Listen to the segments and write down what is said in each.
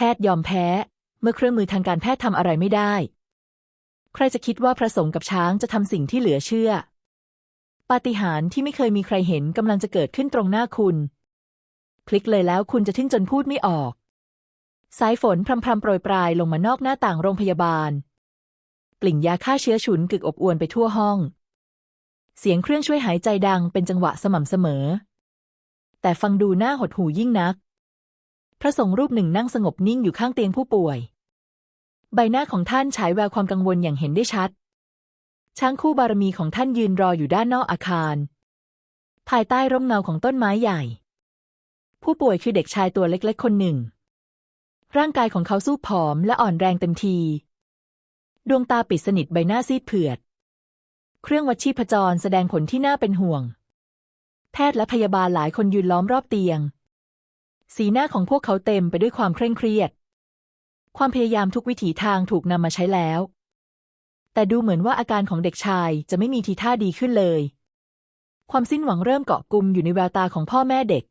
แพทย์ยอมแพ้ เมื่อเครื่องมือทางการแพทย์ทำอะไรไม่ได้ ใครจะคิดว่าพระสงฆ์กับช้างจะทำสิ่งที่เหลือเชื่อ ปาฏิหาริย์ที่ไม่เคยมีใครเห็นกำลังจะเกิดขึ้นตรงหน้าคุณ คลิกเลยแล้วคุณจะทึ่งจนพูดไม่ออก สายฝนพรำๆโปรยปลายลงมานอกหน้าต่างโรงพยาบาล กลิ่นยาฆ่าเชื้อฉุนกึกอบอวนไปทั่วห้อง เสียงเครื่องช่วยหายใจดังเป็นจังหวะสม่ำเสมอ แต่ฟังดูน่าหดหู่ยิ่งนัก พระสงฆ์รูปหนึ่งนั่งสงบนิ่งอยู่ข้างเตียงผู้ป่วย ใบหน้าของท่านฉายแววความกังวลอย่างเห็นได้ชัด ช้างคู่บารมีของท่านยืนรออยู่ด้านนอกอาคาร ภายใต้ร่มเงาของต้นไม้ใหญ่ ผู้ป่วยคือเด็กชายตัวเล็กๆคนหนึ่ง ร่างกายของเขาสู้ผอมและอ่อนแรงเต็มที ดวงตาปิดสนิทใบหน้าซีดเผือด เครื่องวัดชีพจรแสดงผลที่น่าเป็นห่วง แพทย์และพยาบาลหลายคนยืนล้อมรอบเตียง สีหน้าของพวกเขาเต็มไปด้วยความเคร่งเครียด ความพยายามทุกวิถีทางถูกนำมาใช้แล้ว แต่ดูเหมือนว่าอาการของเด็กชายจะไม่มีทีท่าดีขึ้นเลย ความสิ้นหวังเริ่มเกาะกลุ่มอยู่ในแววตาของพ่อแม่เด็ก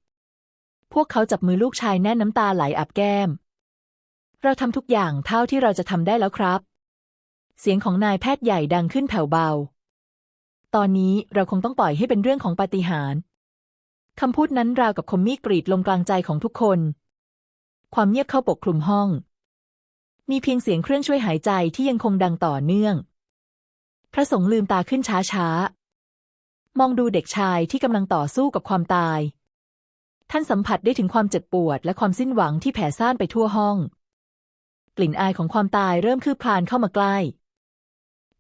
พวกเขาจับมือลูกชายแน่นน้ำตาไหลอาบแก้ม เราทำทุกอย่างเท่าที่เราจะทำได้แล้วครับ เสียงของนายแพทย์ใหญ่ดังขึ้นแผ่วเบา ตอนนี้เราคงต้องปล่อยให้เป็นเรื่องของปาฏิหาริย์ คำพูดนั้นราวกับคมมีดกรีดลงกลางใจของทุกคน ความเงียบเข้าปกคลุมห้อง มีเพียงเสียงเครื่องช่วยหายใจที่ยังคงดังต่อเนื่อง พระสงฆ์ลืมตาขึ้นช้าๆ มองดูเด็กชายที่กำลังต่อสู้กับความตาย ท่านสัมผัสได้ถึงความเจ็บปวดและความสิ้นหวังที่แผ่ซ่านไปทั่วห้อง กลิ่นอายของความตายเริ่มคืบคลานเข้ามาใกล้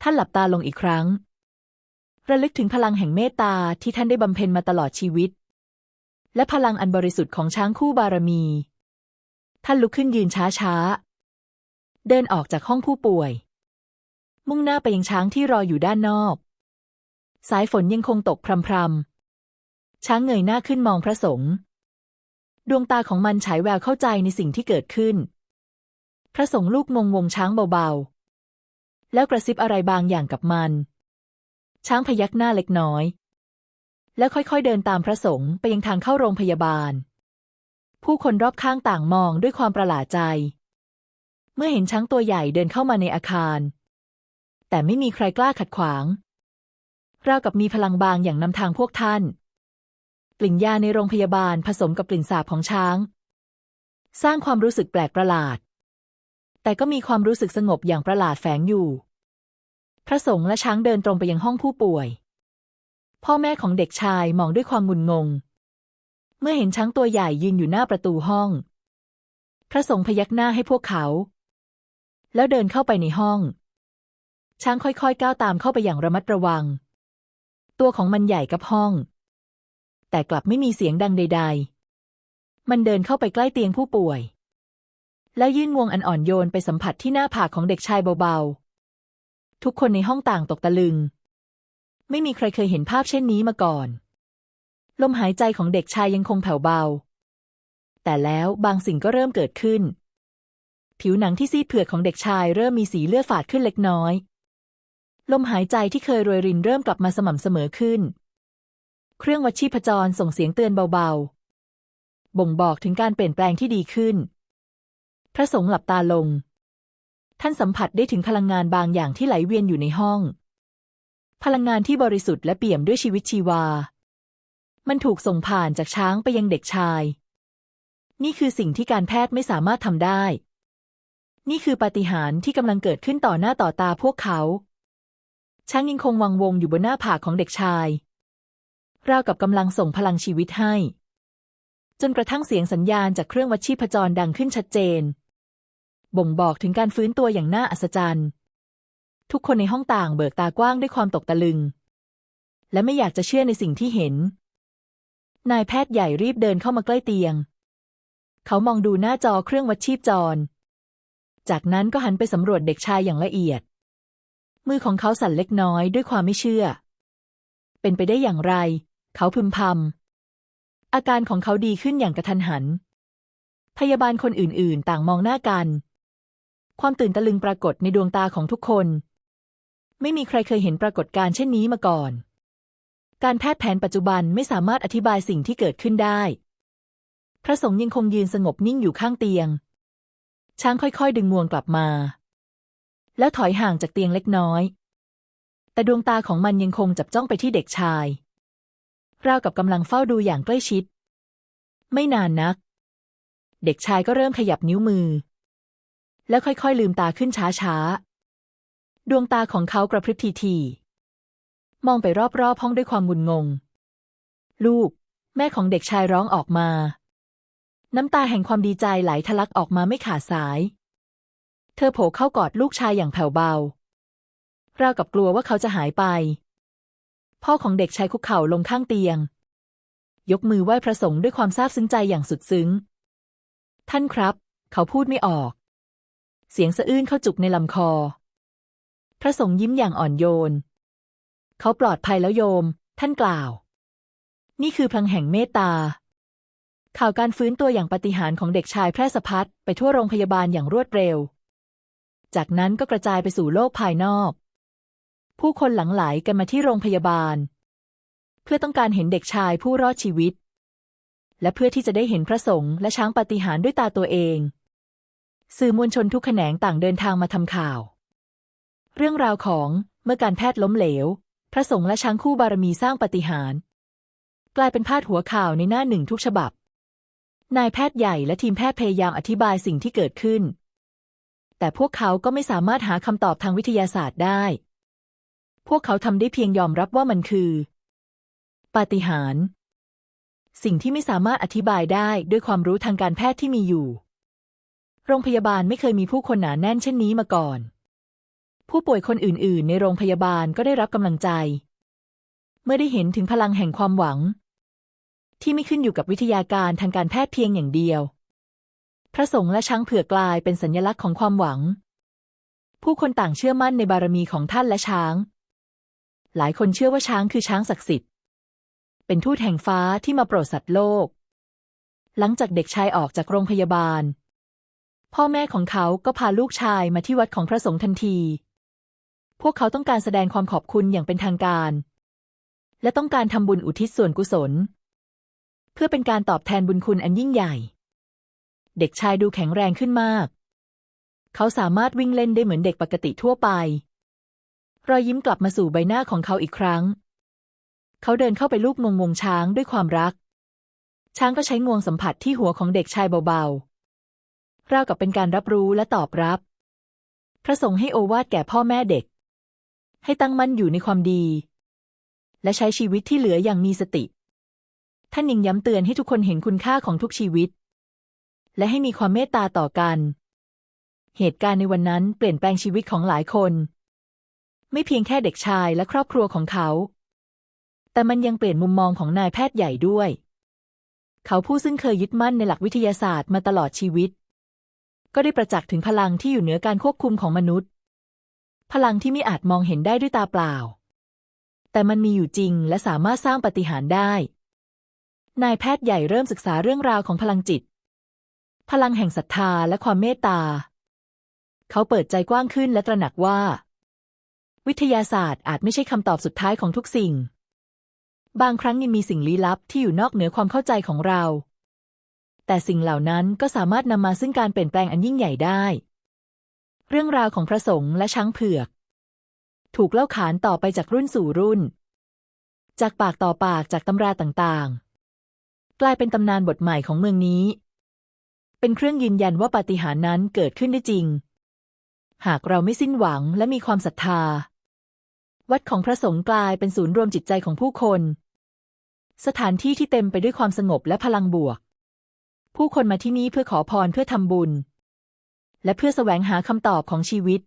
ท่านหลับตาลงอีกครั้งระลึกถึงพลังแห่งเมตตาที่ท่านได้บำเพ็ญมาตลอดชีวิต และพลังอันบริสุทธิ์ของช้างคู่บารมี ท่านลุกขึ้นยืนช้าๆ เดินออกจากห้องผู้ป่วย มุ่งหน้าไปยังช้างที่รออยู่ด้านนอก สายฝนยังคงตกพรำๆ ช้างเงยหน้าขึ้นมองพระสงฆ์ดวงตาของมันฉายแววเข้าใจในสิ่งที่เกิดขึ้น พระสงฆ์ลูกงงวงช้างเบาๆ แล้วกระซิบอะไรบางอย่างกับมัน ช้างพยักหน้าเล็กน้อย แล้วค่อยๆเดินตามพระสงฆ์ไปยังทางเข้าโรงพยาบาล ผู้คนรอบข้างต่างมองด้วยความประหลาดใจ เมื่อเห็นช้างตัวใหญ่เดินเข้ามาในอาคาร แต่ไม่มีใครกล้าขัดขวางราวกับมีพลังบางอย่างนำทางพวกท่าน กลิ่นยาในโรงพยาบาลผสมกับกลิ่นสาบของช้าง สร้างความรู้สึกแปลกประหลาด แต่ก็มีความรู้สึกสงบอย่างประหลาดแฝงอยู่ พระสงฆ์และช้างเดินตรงไปยังห้องผู้ป่วย พ่อแม่ของเด็กชายมองด้วยความงุนงง เมื่อเห็นช้างตัวใหญ่ยืนอยู่หน้าประตูห้อง พระสงฆ์พยักหน้าให้พวกเขา แล้วเดินเข้าไปในห้อง ช้างค่อยๆก้าวตามเข้าไปอย่างระมัดระวัง ตัวของมันใหญ่กับห้อง แต่กลับไม่มีเสียงดังใด ๆ มันเดินเข้าไปใกล้เตียงผู้ป่วย แล้วยื่นงวงอันอ่อนโยนไปสัมผัสที่หน้าผากของเด็กชายเบาๆ ทุกคนในห้องต่างตกตะลึง ไม่มีใครเคยเห็นภาพเช่นนี้มาก่อน ลมหายใจของเด็กชายยังคงแผ่วเบา แต่แล้วบางสิ่งก็เริ่มเกิดขึ้น ผิวหนังที่ซีดเผือดของเด็กชายเริ่มมีสีเลือดฝาดขึ้นเล็กน้อย ลมหายใจที่เคยรวยรินเริ่มกลับมาสม่ำเสมอขึ้น เครื่องวัดชีพจรส่งเสียงเตือนเบาๆ บ่งบอกถึงการเปลี่ยนแปลงที่ดีขึ้น พระสงฆ์หลับตาลง ท่านสัมผัสได้ถึงพลังงานบางอย่างที่ไหลเวียนอยู่ในห้อง พลังงานที่บริสุทธิ์และเปี่ยมด้วยชีวิตชีวา มันถูกส่งผ่านจากช้างไปยังเด็กชาย นี่คือสิ่งที่การแพทย์ไม่สามารถทำได้ นี่คือปาฏิหาริย์ที่กำลังเกิดขึ้นต่อหน้าต่อตาพวกเขา ช้างยังคงวังวงอยู่บนหน้าผากของเด็กชาย ราวกับกำลังส่งพลังชีวิตให้ จนกระทั่งเสียงสัญญาณจากเครื่องวัดชีพจรดังขึ้นชัดเจน บ่งบอกถึงการฟื้นตัวอย่างน่าอัศจรรย์ ทุกคนในห้องต่างเบิกตากว้างด้วยความตกตะลึง และไม่อยากจะเชื่อในสิ่งที่เห็น นายแพทย์ใหญ่รีบเดินเข้ามาใกล้เตียง เขามองดูหน้าจอเครื่องวัดชีพจร จากนั้นก็หันไปสำรวจเด็กชายอย่างละเอียด มือของเขาสั่นเล็กน้อยด้วยความไม่เชื่อ เป็นไปได้อย่างไร เขาพึมพำอาการของเขาดีขึ้นอย่างกระทันหัน พยาบาลคนอื่นๆ ต่างมองหน้ากัน ความตื่นตะลึงปรากฏในดวงตาของทุกคน ไม่มีใครเคยเห็นปรากฏการณ์เช่นนี้มาก่อน การแพทย์แผนปัจจุบันไม่สามารถอธิบายสิ่งที่เกิดขึ้นได้ พระสงฆ์ยังคงยืนสงบนิ่งอยู่ข้างเตียง ช้างค่อยๆ ดึงงวงกลับมา แล้วถอยห่างจากเตียงเล็กน้อย แต่ดวงตาของมันยังคงจับจ้องไปที่เด็กชาย ราวกับกำลังเฝ้าดูอย่างใกล้ชิด ไม่นานนัก เด็กชายก็เริ่มขยับนิ้วมือ แล้วค่อยๆ ลืมตาขึ้นช้าๆ ดวงตาของเขากระพริบทีๆมองไปรอบๆห้องด้วยความงุนงง ลูก แม่ของเด็กชายร้องออกมา น้ำตาแห่งความดีใจไหลทะลักออกมาไม่ขาดสาย เธอโผล่เข้ากอดลูกชายอย่างแผ่วเบา ราวกับกลัวว่าเขาจะหายไป พ่อของเด็กชายคุกเข่าลงข้างเตียง ยกมือไหว้พระสงฆ์ด้วยความซาบซึ้งใจอย่างสุดซึ้ง ท่านครับ เขาพูดไม่ออก เสียงสะอื้นเข้าจุกในลำคอ พระสงฆ์ยิ้มอย่างอ่อนโยน เขาปลอดภัยแล้วโยม ท่านกล่าว นี่คือพลังแห่งเมตตา ข่าวการฟื้นตัวอย่างปาฏิหาริย์ของเด็กชายแพร่สะพัดไปทั่วโรงพยาบาลอย่างรวดเร็ว จากนั้นก็กระจายไปสู่โลกภายนอก ผู้คนหลั่งไหลกันมาที่โรงพยาบาล เพื่อต้องการเห็นเด็กชายผู้รอดชีวิต และเพื่อที่จะได้เห็นพระสงฆ์และช้างปาฏิหาริย์ด้วยตาตัวเอง สื่อมวลชนทุกแขนงต่างเดินทางมาทำข่าว เรื่องราวของเมื่อการแพทย์ล้มเหลว พระสงฆ์และช้างคู่บารมีสร้างปาฏิหาร กลายเป็นพาดหัวข่าวในหน้าหนึ่งทุกฉบับ นายแพทย์ใหญ่และทีมแพทย์พยายามอธิบายสิ่งที่เกิดขึ้น แต่พวกเขาก็ไม่สามารถหาคำตอบทางวิทยาศาสตร์ได้ พวกเขาทำได้เพียงยอมรับว่ามันคือ ปาฏิหาริย์สิ่งที่ไม่สามารถอธิบายได้ด้วยความรู้ทางการแพทย์ที่มีอยู่ โรงพยาบาลไม่เคยมีผู้คนหนาแน่นเช่นนี้มาก่อน ผู้ป่วยคนอื่นๆ ในโรงพยาบาลก็ได้รับกำลังใจ เมื่อได้เห็นถึงพลังแห่งความหวัง ที่ไม่ขึ้นอยู่กับวิทยาการทางการแพทย์เพียงอย่างเดียว พระสงฆ์และช้างเผือกกลายเป็นสัญลักษณ์ของความหวัง ผู้คนต่างเชื่อมั่นในบารมีของท่านและช้าง หลายคนเชื่อว่าช้างคือช้างศักดิ์สิทธิ์ เป็นทูตแห่งฟ้าที่มาโปรดสัตว์โลก หลังจากเด็กชายออกจากโรงพยาบาล พ่อแม่ของเขาก็พาลูกชายมาที่วัดของพระสงฆ์ทันที พวกเขาต้องการแสดงความขอบคุณอย่างเป็นทางการ และต้องการทำบุญอุทิศส่วนกุศล เพื่อเป็นการตอบแทนบุญคุณอันยิ่งใหญ่ เด็กชายดูแข็งแรงขึ้นมาก เขาสามารถวิ่งเล่นได้เหมือนเด็กปกติทั่วไปรอยยิ้มกลับมาสู่ใบหน้าของเขาอีกครั้ง เขาเดินเข้าไปลูกงวงงวงช้างด้วยความรัก ช้างก็ใช้งวงสัมผัสที่หัวของเด็กชายเบาๆราวกับเป็นการรับรู้และตอบรับ พระสงฆ์ให้โอวาทแก่พ่อแม่เด็ก ให้ตั้งมั่นอยู่ในความดี และใช้ชีวิตที่เหลืออย่างมีสติ ท่านยังย้ำเตือนให้ทุกคนเห็นคุณค่าของทุกชีวิต และให้มีความเมตตาต่อกัน เหตุการณ์ในวันนั้นเปลี่ยนแปลงชีวิตของหลายคน ไม่เพียงแค่เด็กชายและครอบครัวของเขา แต่มันยังเปลี่ยนมุมมองของนายแพทย์ใหญ่ด้วย เขาผู้ซึ่งเคยยึดมั่นในหลักวิทยาศาสตร์มาตลอดชีวิต ก็ได้ประจักษ์ถึงพลังที่อยู่เหนือการควบคุมของมนุษย์ พลังที่ไม่อาจมองเห็นได้ด้วยตาเปล่า แต่มันมีอยู่จริงและสามารถสร้างปฏิหารได้ นายแพทย์ใหญ่เริ่มศึกษาเรื่องราวของพลังจิต พลังแห่งศรัทธาและความเมตตา เขาเปิดใจกว้างขึ้นและตระหนักว่า วิทยาศาสตร์อาจไม่ใช่คำตอบสุดท้ายของทุกสิ่ง บางครั้งยังมีสิ่งลี้ลับที่อยู่นอกเหนือความเข้าใจของเรา แต่สิ่งเหล่านั้นก็สามารถนำมาซึ่งการเปลี่ยนแปลงอันยิ่งใหญ่ได้ เรื่องราวของพระสงฆ์และช้างเผือก ถูกเล่าขานต่อไปจากรุ่นสู่รุ่น จากปากต่อปากจากตำราต่างๆ กลายเป็นตำนานบทใหม่ของเมืองนี้ เป็นเครื่องยืนยันว่าปาฏิหาริย์นั้นเกิดขึ้นได้จริง หากเราไม่สิ้นหวังและมีความศรัทธา วัดของพระสงฆ์กลายเป็นศูนย์รวมจิตใจของผู้คน สถานที่ที่เต็มไปด้วยความสงบและพลังบวก ผู้คนมาที่นี่เพื่อขอพรเพื่อทำบุญ และเพื่อแสวงหาคำตอบของชีวิต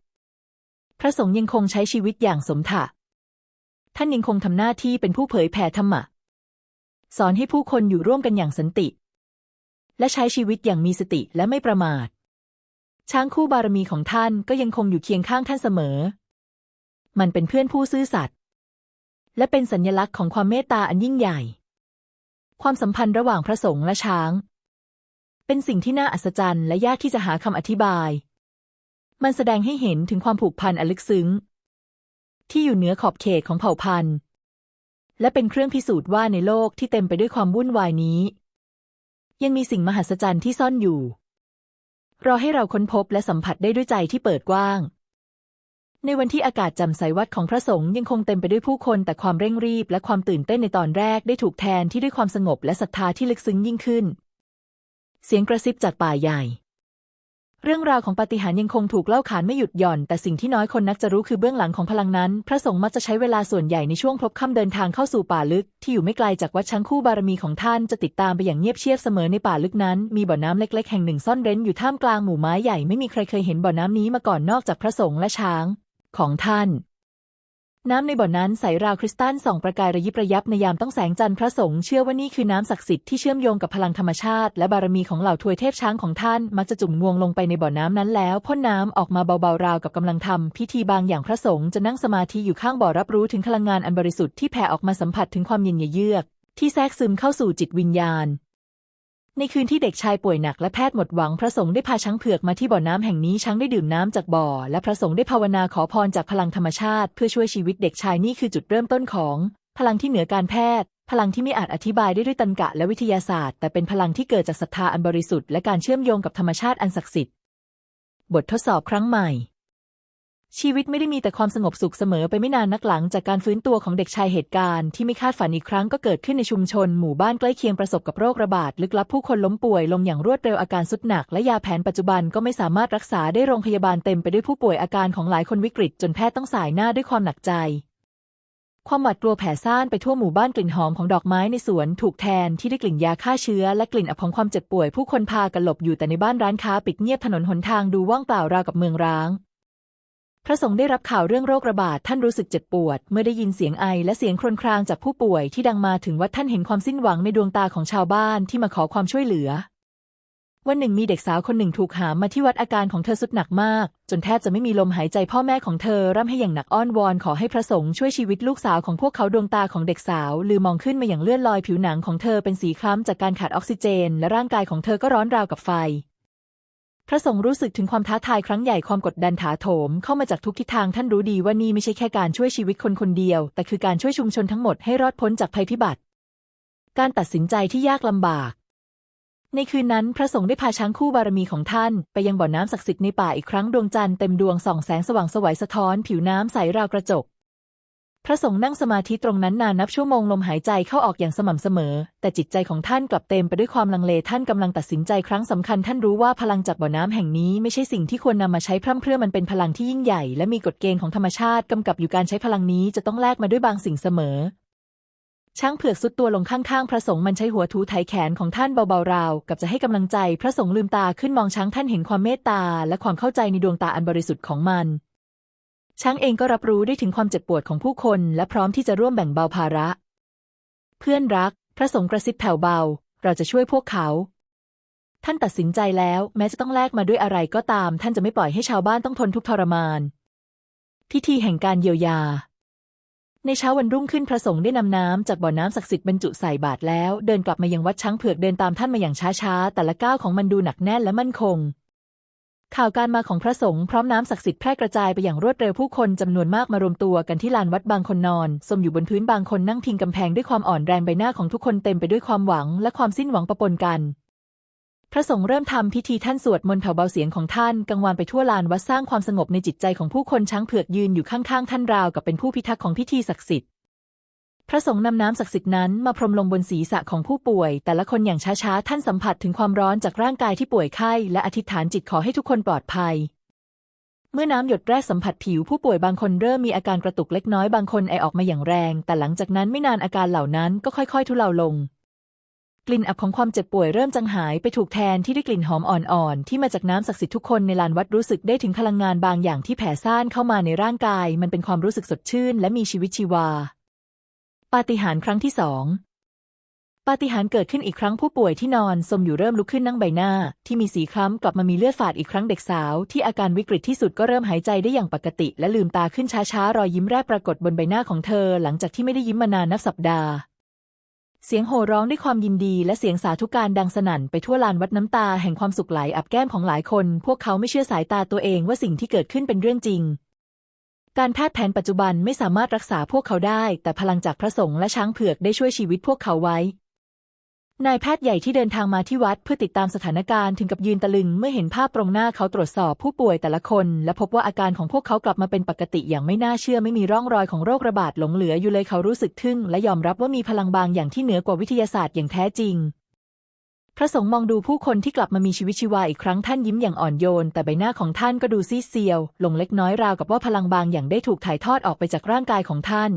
พระสงฆ์ยังคงใช้ชีวิตอย่างสมถะ ท่านยังคงทำหน้าที่เป็นผู้เผยแผ่ธรรมะ สอนให้ผู้คนอยู่ร่วมกันอย่างสันติ และใช้ชีวิตอย่างมีสติและไม่ประมาท ช้างคู่บารมีของท่านก็ยังคงอยู่เคียงข้างท่านเสมอ มันเป็นเพื่อนผู้ซื่อสัตย์และเป็นสัญลักษณ์ของความเมตตาอันยิ่งใหญ่ ความสัมพันธ์ระหว่างพระสงฆ์และช้าง เป็นสิ่งที่น่าอัศจรรย์และยากที่จะหาคำอธิบาย มันแสดงให้เห็นถึงความผูกพันอันลึกซึ้ง ที่อยู่เหนือขอบเขตของเผ่าพันธุ์ และเป็นเครื่องพิสูจน์ว่าในโลกที่เต็มไปด้วยความวุ่นวายนี้ ยังมีสิ่งมหัศจรรย์ที่ซ่อนอยู่รอให้เราค้นพบและสัมผัสได้ด้วยใจที่เปิดกว้าง ในวันที่อากาศจำใสวัดของพระสงฆ์ยังคงเต็มไปด้วยผู้คนแต่ความเร่งรีบและความตื่นเต้นในตอนแรกได้ถูกแทนที่ด้วยความสงบและศรัทธาที่ลึกซึ้งยิ่งขึ้น เสียงกระซิบจากป่าใหญ่ เรื่องราวของปาฏิหาริย์ยังคงถูกเล่าขานไม่หยุดหย่อน แต่สิ่งที่น้อยคนนักจะรู้คือเบื้องหลังของพลังนั้น พระสงฆ์มักจะใช้เวลาส่วนใหญ่ในช่วงพลบค่ำเดินทางเข้าสู่ป่าลึก ที่อยู่ไม่ไกลจากวัดช้างคู่บารมีของท่านจะติดตามไปอย่างเงียบเชียบเสมอในป่าลึกนั้น มีบ่อน้ำเล็กๆแห่งหนึ่งซ่อนเร้นอยู่ท่ามกลางหมู่ไม้ใหญ่ไม่มีใครเคยเห็นบ่อน้ำนี้มาก่อนนอกจากพระสงฆ์และช้าง ของท่าน น้ำในบ่อนั้นใสราวคริสตัลส่องประกายระยิบระยับในยามต้องแสงจันทร์พระสงฆ์เชื่อว่านี่คือน้ำศักดิ์สิทธิ์ที่เชื่อมโยงกับพลังธรรมชาติ และบารมีของเหล่าทวยเทพช้างของท่าน มักจะจุ่มงวงลงไปในบ่อน้ำนั้นแล้วพ่นน้ำออกมาเบาๆราวกับกำลังทำพิธีบางอย่างพระสงฆ์จะนั่งสมาธิอยู่ข้างบ่อรับรู้ถึงพลังงานอันบริสุทธิ์ที่แผ่ออกมาสัมผัสถึงความเย็นเยือกที่แทรกซึมเข้าสู่จิตวิญญาณ ในคืนที่เด็กชายป่วยหนักและแพทย์หมดหวังพระสงฆ์ได้พาช้างเผือกมาที่บ่อน้ำแห่งนี้ช้างได้ดื่มน้ำจากบ่อ และพระสงฆ์ได้ภาวนาขอพรจากพลังธรรมชาติ เพื่อช่วยชีวิตเด็กชายนี่คือจุดเริ่มต้นของ พลังที่เหนือการแพทย์ พลังที่ไม่อาจอธิบายได้ด้วยตรรกะและวิทยาศาสตร์ แต่เป็นพลังที่เกิดจากศรัทธาอันบริสุทธิ์และการเชื่อมโยงกับธรรมชาติอันศักดิ์สิทธิ์บททดสอบครั้งใหม่ ชีวิตไม่ได้มีแต่ความสงบสุขเสมอไปไม่นานนักหลังจากการฟื้นตัวของเด็กชายเหตุการณ์ที่ไม่คาดฝันอีกครั้งก็เกิดขึ้นในชุมชน หมู่บ้านใกล้เคียงประสบกับโรคระบาดลึกลับผู้คนล้มป่วยลงอย่างรวดเร็วอาการสุดหนักและยาแผนปัจจุบันก็ไม่สามารถรักษาได้โรงพยาบาลเต็มไปด้วยผู้ป่วยอาการของหลายคนวิกฤต จนแพทย์ต้องสายหน้าด้วยความหนักใจความหวาดกลัวแผ่ซ่านไปทั่วหมู่บ้านกลิ่นหอมของดอกไม้ในสวนถูกแทนที่ได้กลิ่นยาฆ่าเชื้อ และกลิ่นอับของความเจ็บป่วย ผู้คนพากันหลบอยู่แต่ในบ้านร้านค้าปิดเงียบถนนหนทางดูว่างเปล่าราวกับเมืองร้าง พระสงฆ์ได้รับข่าวเรื่องโรคระบาดท่านรู้สึกเจ็บปวด เมื่อได้ยินเสียงไอและเสียงครวญครางจากผู้ป่วยที่ดังมาถึงวัดท่านเห็นความสิ้นหวังในดวงตาของชาวบ้านที่มาขอความช่วยเหลือ วันหนึ่งมีเด็กสาวคนหนึ่งถูกหามมาที่วัดอาการของเธอสุดหนักมาก จนแทบจะไม่มีลมหายใจพ่อแม่ของเธอร่ำให้อย่างหนักอ้อนวอนขอให้พระสงฆ์ช่วยชีวิตลูกสาวของพวกเขาดวงตาของเด็กสาว ลืมมองขึ้นมาอย่างเลื่อนลอยผิวหนังของเธอเป็นสีคล้ำจากการขาดออกซิเจน และร่างกายของเธอก็ร้อนราวกับไฟ พระสงฆ์รู้สึกถึงความท้าทายครั้งใหญ่ความกดดันถาโถมเข้ามาจากทุกทิศทางท่านรู้ดีว่านี่ไม่ใช่แค่การช่วยชีวิตคนคนเดียว แต่คือการช่วยชุมชนทั้งหมดให้รอดพ้นจากภัยพิบัติ การตัดสินใจที่ยากลำบากในคืนนั้นพระสงฆ์ได้พาช้างคู่บารมีของท่าน ไปยังบ่อน้ำศักดิ์สิทธิ์ในป่าอีกครั้งดวงจันทร์เต็มดวงส่องแสงสว่างสวยสะท้อน ผิวน้ำใสราวกระจก พระสงฆ์นั่งสมาธิตรงนั้นนานนับชั่วโมงลมหายใจเข้าออกอย่างสม่ำเสมอ แต่จิตใจของท่านกลับเต็มไปด้วยความลังเลท่านกำลังตัดสินใจครั้งสำคัญ ท่านรู้ว่าพลังจากบ่อน้ำแห่งนี้ไม่ใช่สิ่งที่ควรนำมาใช้พร่ำเพรื่อมันเป็นพลังที่ยิ่งใหญ่ และมีกฎเกณฑ์ของธรรมชาติกำกับอยู่การใช้พลังนี้จะต้องแลกมาด้วยบางสิ่งเสมอ ช้างเผือกสุดตัวลงข้างๆ พระสงฆ์มันใช้หัวถูไถแขนของท่านเบาๆราวกับจะให้กำลังใจ พระสงฆ์ลืมตาขึ้นมองช้างท่านเห็นความเมตตา และความเข้าใจในดวงตาอันบริสุทธิ์ของมัน ช้างเองก็รับรู้ได้ถึงความเจ็บปวดของผู้คน และพร้อมที่จะร่วมแบ่งเบาภาระ เพื่อนรัก พระสงฆ์กระซิบแผ่วเบา เราจะช่วยพวกเขา ท่านตัดสินใจแล้ว แม้จะต้องแลกมาด้วยอะไรก็ตาม ท่านจะไม่ปล่อยให้ชาวบ้านต้องทนทุกข์ทรมาน พิธีแห่งการเยียวยา ในเช้าวันรุ่งขึ้นพระสงฆ์ได้นำน้ำจากบ่อน้ำศักดิ์สิทธิ์บรรจุใส่บาตรแล้ว เดินกลับมายังวัดช้างเผือกเดินตามท่านมาอย่างช้าๆแต่ละก้าวของมันดูหนักแน่นและมั่นคง ข่าวการมาของพระสงฆ์พร้อมน้ำศักดิ์สิทธิ์แพร่กระจายไปอย่างรวดเร็วผู้คนจำนวนมากมารวมตัวกันที่ลานวัดบางคนนอนสมอยู่บนพื้นบางคนนั่งพิงกำแพงด้วยความอ่อนแรงใบหน้าของทุกคนเต็มไปด้วยความหวังและความสิ้นหวังปะปนกัน พระสงฆ์เริ่มทำพิธีท่านสวดมนต์แผ่วเบาเสียงของท่านกังวานไปทั่วลานวัดสร้างความสงบในจิตใจของผู้คนช้างเผือกยืนอยู่ข้างๆ ท่านราวกับเป็นผู้พิทักษ์ของพิธีศักดิ์สิทธิ์ พระสงฆ์นำน้ำศักดิ์สิทธิ์นั้นมาพรมลงบนศีรษะของผู้ป่วย แต่ละคนอย่างช้าๆ ท่านสัมผัสถึงความร้อนจากร่างกายที่ป่วยไข้ และอธิษฐานจิตขอให้ทุกคนปลอดภัย เมื่อน้ำหยดแรกสัมผัสผิวผู้ป่วยบางคนเริ่มมีอาการกระตุกเล็กน้อยบางคนไอออกมาอย่างแรง แต่หลังจากนั้นไม่นานอาการเหล่านั้นก็ค่อยๆ ทุเลาลง กลิ่นอับของความเจ็บป่วยเริ่มจางหายไปถูกแทนที่ด้วยกลิ่นหอมอ่อนๆที่มาจากน้ำศักดิ์สิทธิ์ทุกคนในลานวัดรู้สึกได้ถึงพลังงานบางอย่างที่แผ่ซ่านเข้ามาในร่างกาย มันเป็นความรู้สึกสดชื่น และมีชีวิตชีวา ปาฏิหาริย์ครั้งที่สองปาฏิหาริย์เกิดขึ้นอีกครั้งผู้ป่วยที่นอนสมอยู่เริ่มลุกขึ้นนั่งใบหน้า ที่มีสีคล้ำกลับมามีเลือดฝาดอีกครั้งเด็กสาว ที่อาการวิกฤตที่สุดก็เริ่มหายใจได้อย่างปกติ และลืมตาขึ้นช้าๆ รอยยิ้มแรกปรากฏบนใบหน้าของเธอ หลังจากที่ไม่ได้ยิ้มมานานนับสัปดาห์ เสียงโห่ร้องด้วยความยินดีและเสียงสาธุการดังสนั่นไปทั่วลานวัดน้ำตาแห่งความสุขไหลอับแก้มของหลายคน พวกเขาไม่เชื่อสายตาตัวเองว่าสิ่งที่เกิดขึ้นเป็นเรื่องจริง การแพทย์แผนปัจจุบันไม่สามารถรักษาพวกเขาได้ แต่พลังจากพระสงฆ์และช้างเผือกได้ช่วยชีวิตพวกเขาไว้ นายแพทย์ใหญ่ที่เดินทางมาที่วัดเพื่อติดตามสถานการณ์ถึงกับยืนตะลึง เมื่อเห็นภาพตรงหน้าเขาตรวจสอบผู้ป่วยแต่ละคน และพบว่าอาการของพวกเขากลับมาเป็นปกติอย่างไม่น่าเชื่อไม่มีร่องรอยของโรคระบาดหลงเหลืออยู่เลยเขารู้สึกทึ่ง และยอมรับว่ามีพลังบางอย่างที่เหนือกว่าวิทยาศาสตร์อย่างแท้จริง พระสงฆ์มองดูผู้คนที่กลับมามีชีวิตชีวาอีกครั้งท่านยิ้มอย่างอ่อนโยน แต่ใบหน้าของท่านก็ดูซีเซียว ลงเล็กน้อยราวกับว่าพลังบางอย่างได้ถูกถ่ายทอดออกไปจากร่างกายของท่าน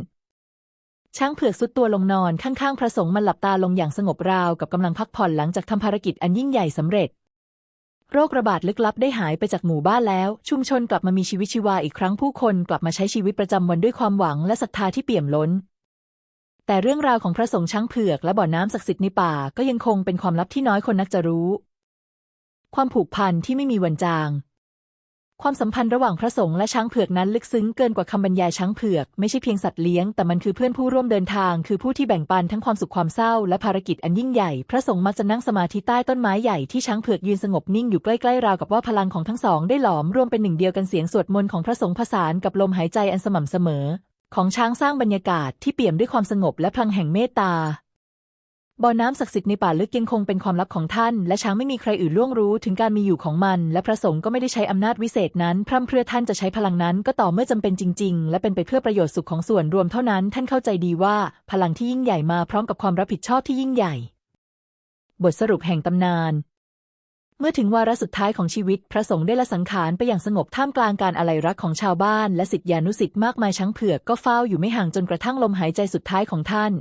ช้างเผือกสุดตัวลงนอนข้างๆ พระสงฆ์มันหลับตาลงอย่างสงบราวกับกำลังพักผ่อนหลังจากทำภารกิจอันยิ่งใหญ่สำเร็จ โรคระบาดลึกลับได้หายไปจากหมู่บ้านแล้ว ชุมชนกลับมามีชีวิตชีวาอีกครั้งผู้คนกลับมาใช้ชีวิตประจำวันด้วยความหวังและศรัทธาที่เปี่ยมล้น แต่เรื่องราวของพระสงฆ์ช้างเผือกและบ่อน้ำศักดิ์สิทธิ์ในป่าก็ยังคงเป็นความลับที่น้อยคนนักจะรู้ ความผูกพันที่ไม่มีวันจาง ความสัมพันธ์ระหว่างพระสงฆ์และช้างเผือกนั้นลึกซึ้งเกินกว่าคำบรรยายช้างเผือกไม่ใช่เพียงสัตว์เลี้ยงแต่มันคือเพื่อนผู้ร่วมเดินทาง คือผู้ที่แบ่งปันทั้งความสุขความเศร้าและภารกิจอันยิ่งใหญ่ พระสงฆ์มักจะนั่งสมาธิใต้ต้นไม้ใหญ่ที่ช้างเผือกยืนสงบนิ่งอยู่ใกล้ๆราวกับว่าพลังของทั้งสองได้หลอมรวมเป็นหนึ่งเดียวกันเสียงสวดมนต์ของพระสงฆ์ผสานกับลมหายใจอันสม่ำเสมอ ของช้างสร้างบรรยากาศที่เปี่ยมด้วยความสงบและพลังแห่งเมตตาบ่อน้ำศักดิ์สิทธิ์ในป่าลึกยังคงเป็นความลับของท่าน และช้างไม่มีใครอื่นล่วงรู้ถึงการมีอยู่ของมัน และพระสงฆ์ก็ไม่ได้ใช้อำนาจวิเศษนั้น พร่ำเพรื่อท่านจะใช้พลังนั้นก็ต่อเมื่อจำเป็นจริง ๆ และเป็นไปเพื่อประโยชน์สุขของส่วนรวมเท่านั้น ท่านเข้าใจดีว่า พลังที่ยิ่งใหญ่มาพร้อมกับความรับผิดชอบที่ยิ่งใหญ่ บทสรุปแห่งตำนาน เมื่อถึงวาระสุดท้ายของชีวิตพระสงฆ์ได้ละสังขารไปอย่างสงบท่ามกลางการอาลัยรักของชาวบ้านและสิทธิานุสิทธิ์มากมายช้างเผือกก็เฝ้าอยู่ไม่ห่างจนกระทั่งลมหายใจสุดท้ายของท่าน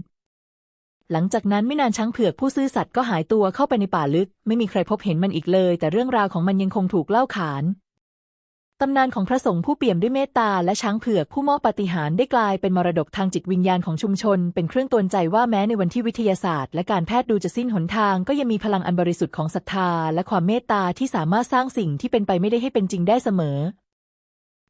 หลังจากนั้นไม่นานช้างเผือกผู้ซื่อสัตย์ก็หายตัวเข้าไปในป่าลึก ไม่มีใครพบเห็นมันอีกเลย แต่เรื่องราวของมันยังคงถูกเล่าขาน ตำนานของพระสงฆ์ผู้เปี่ยมด้วยเมตตาและช้างเผือกผู้มอบปาฏิหาริย์ได้กลายเป็นมรดกทางจิตวิญญาณของชุมชน เป็นเครื่องตวนใจว่าแม้ในวันที่วิทยาศาสตร์ และการแพทย์ดูจะสิ้นหนทาง ก็ยังมีพลังอันบริสุทธิ์ของศรัทธา และความเมตตาที่สามารถสร้างสิ่งที่เป็นไปไม่ได้ให้เป็นจริงได้เสมอ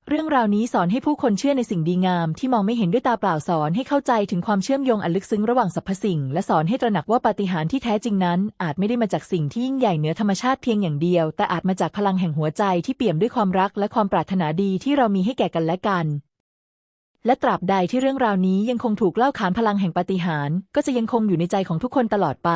เรื่องราวนี้สอนให้ผู้คนเชื่อในสิ่งดีงามที่มองไม่เห็นด้วยตาเปล่าสอนให้เข้าใจถึงความเชื่อมโยงอันลึกซึ้งระหว่างสรรพสิ่ง และสอนให้ตระหนักว่าปาฏิหาริย์ที่แท้จริงนั้น อาจไม่ได้มาจากสิ่งที่ยิ่งใหญ่เหนือธรรมชาติเพียงอย่างเดียว แต่อาจมาจากพลังแห่งหัวใจที่เปี่ยมด้วยความรักและความปรารถนาดีที่เรามีให้แก่กันและกัน และตราบใดที่เรื่องราวนี้ยังคงถูกเล่าขานพลังแห่งปาฏิหาริย์ก็จะยังคงอยู่ในใจของทุกคนตลอดไป